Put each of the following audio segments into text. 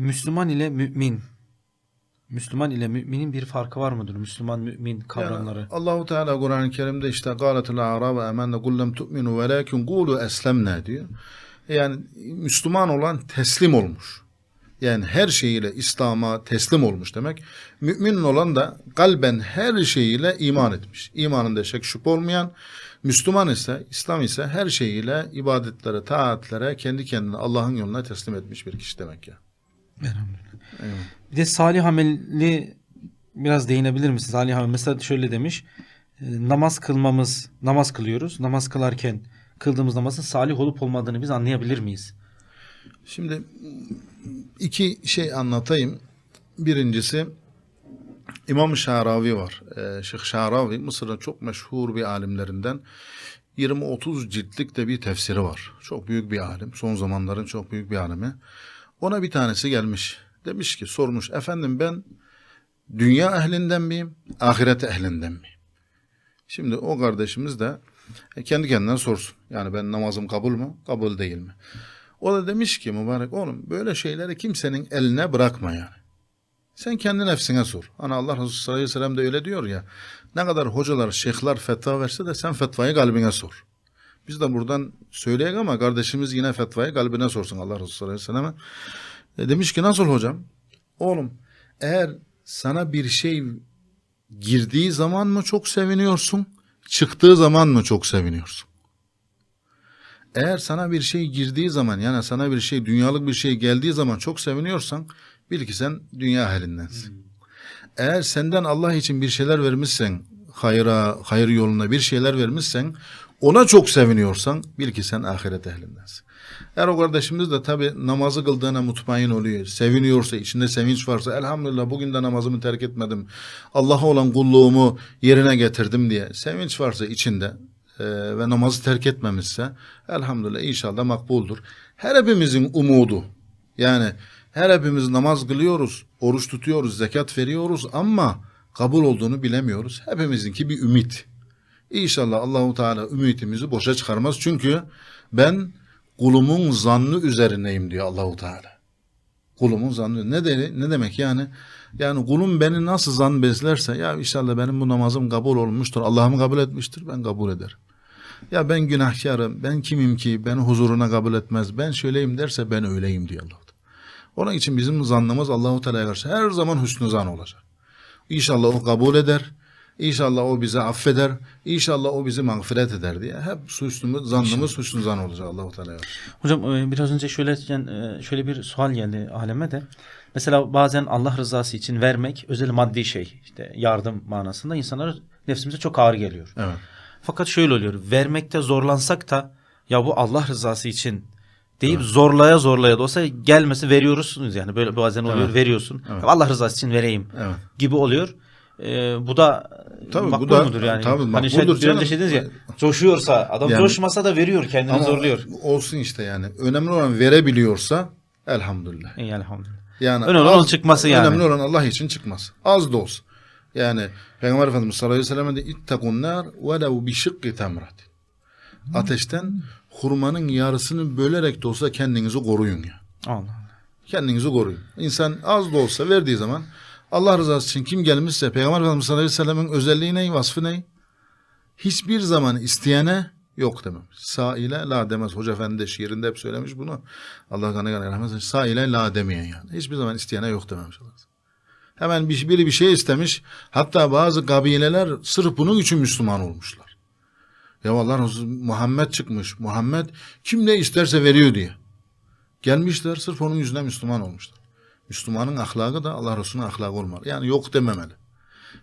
Müslüman ile mümin. Müslüman ile müminin bir farkı var mıdır? Müslüman mümin kavramları. Yani Allahu Teala Kur'an-ı Kerim'de işte "Gâletul a'râbu emenne kul lem tu'minu velâkin kûlu eslemne" diyor. Yani Müslüman olan teslim olmuş. Yani her şeyiyle İslam'a teslim olmuş demek. Mümin olan da kalben her şeyiyle iman etmiş. İmanında şek şüphe olmayan, Müslüman ise, İslam ise her şeyiyle ibadetlere, taatlere, kendi kendine Allah'ın yoluna teslim etmiş bir kişi demek ya. Bir de salih ameli biraz değinebilir misin? Salih amel mesela şöyle demiş. e, Namaz kılmamız, namaz kılıyoruz. Namaz kılarken kıldığımız namazın salih olup olmadığını biz anlayabilir miyiz? Şimdi iki şey anlatayım. Birincisi İmam Şaravi var. Ee, Şeyh Şaravi Mısır'ın çok meşhur bir alimlerinden 20-30 ciltlik de bir tefsiri var. Çok büyük bir alim. Son zamanların çok büyük bir alimi. Ona bir tanesi gelmiş. Demiş ki sormuş efendim ben dünya ehlinden miyim? Ahiret ehlinden miyim? Şimdi o kardeşimiz de e, kendi kendine sorsun. Yani ben namazım kabul mü? Kabul değil mi? O da demiş ki mübarek oğlum böyle şeyleri kimsenin eline bırakma yani. Sen kendi nefsine sor. Hani Allah Resulü sallallahu aleyhi ve sellem de öyle diyor ya. Ne kadar hocalar, şeyhler fetva verse de sen fetvayı kalbine sor. Biz de buradan söyleyek ama kardeşimiz yine fetvayı kalbine sorsun Allah Resulü sallallahu aleyhi ve selleme. E demiş ki nasıl hocam? Oğlum eğer sana bir şey girdiği zaman mı çok seviniyorsun? Çıktığı zaman mı çok seviniyorsun? Eğer sana bir şey girdiği zaman yani sana bir şey dünyalık bir şey geldiği zaman çok seviniyorsan bil ki sen dünya ehlindensin. Eğer senden Allah için bir şeyler vermişsen hayra, hayır yoluna bir şeyler vermişsen ona çok seviniyorsan bil ki sen ahiret ehlindensin. Eğer o kardeşimiz de tabi namazı kıldığına mutmain oluyor. Seviniyorsa, içinde sevinç varsa elhamdülillah bugün de namazımı terk etmedim. Allah'a olan kulluğumu yerine getirdim diye sevinç varsa içinde e, ve namazı terk etmemişse elhamdülillah inşallah makbuldur. Her hepimizin umudu yani her hepimiz namaz kılıyoruz, oruç tutuyoruz, zekat veriyoruz ama kabul olduğunu bilemiyoruz. Hepimizinki bir ümit. İnşallah Allahu Teala ümitimizi boşa çıkarmaz. Çünkü ben kulumun zannı üzerineyim diyor Allahu Teala. Kulumun zannı ne de, ne demek yani? Yani kulum beni nasıl zan beslerse ya inşallah benim bu namazım kabul olmuştur. Allah'ım kabul etmiştir. Ben kabul ederim. Ya ben günahkarım. Ben kimim ki beni huzuruna kabul etmez. Ben şöyleyim derse ben öyleyim diyor Allah. Onun için bizim zannımız Allahu Teala'ya karşı her zaman hüsnü zan olacak. İnşallah o kabul eder. İnşallah o bizi affeder. İnşallah o bizi mağfiret eder diye. Hep hüsnümüz, zannımız hüsnü zan olacak Allahu karşı. Hocam e, biraz önce şöyle e, şöyle bir sual geldi aleme de. Mesela bazen Allah rızası için vermek özel maddi şey işte yardım manasında insanlar nefsimize çok ağır geliyor. Evet. Fakat şöyle oluyor. Vermekte zorlansak da ya bu Allah rızası için deyip zorlaya zorlaya da olsa gelmesi veriyorsunuz yani böyle bazen oluyor Evet. veriyorsun. Evet. Allah rızası için vereyim Evet. gibi oluyor. Ee, bu da Tabii, bu makbul da- mudur yani? tabii, hani şey, canım. şey dediniz ya coşuyorsa adam Yani- coşmasa da veriyor kendini Ama zorluyor. olsun işte yani. Önemli olan verebiliyorsa elhamdülillah. İyi elhamdülillah. Yani Önemli olan çıkması yani. Önemli olan Allah için çıkması. Az da olsun. Yani Peygamber Efendimiz sallallahu aleyhi ve sellem de ittakun nar velev bi şıkkı temrat. Ateşten hurmanın yarısını bölerek de olsa kendinizi koruyun ya. Allah Allah. Kendinizi koruyun. İnsan az da olsa verdiği zaman Allah rızası için kim gelmişse Peygamber Efendimiz sallallahu aleyhi ve sellemin özelliği ne, vasfı ne? Hiçbir zaman isteyene yok dememiş. Sağ ile la demez. Hoca Efendi de şiirinde hep söylemiş bunu. Allah kanı kanı rahmet eylesin. Sağ ile la demeyen yani. Hiçbir zaman isteyene yok dememiş. Allah. Hemen bir, biri bir şey istemiş. Hatta bazı kabileler sırf bunun için Müslüman olmuşlar. Ya Allah Muhammed çıkmış. Muhammed kim ne isterse veriyor diye. Gelmişler sırf onun yüzünden Müslüman olmuşlar. Müslümanın ahlakı da Allah Resulü'nün ahlakı olmalı. Yani yok dememeli.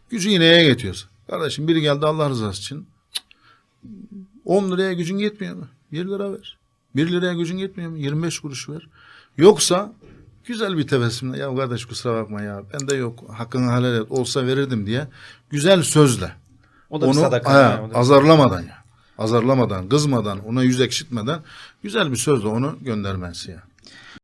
Gücü neye yetiyorsa. Kardeşim biri geldi Allah rızası için. Cık, 10 liraya gücün yetmiyor mu? 1 lira ver. 1 liraya gücün yetmiyor mu? 25 kuruş ver. Yoksa güzel bir tebessümle ya kardeş kusura bakma ya bende yok hakkını helal et olsa verirdim diye güzel sözle O da bir onu sadaka. yani, da- azarlamadan ya azarlamadan kızmadan ona yüz ekşitmeden güzel bir sözle onu göndermesi ya.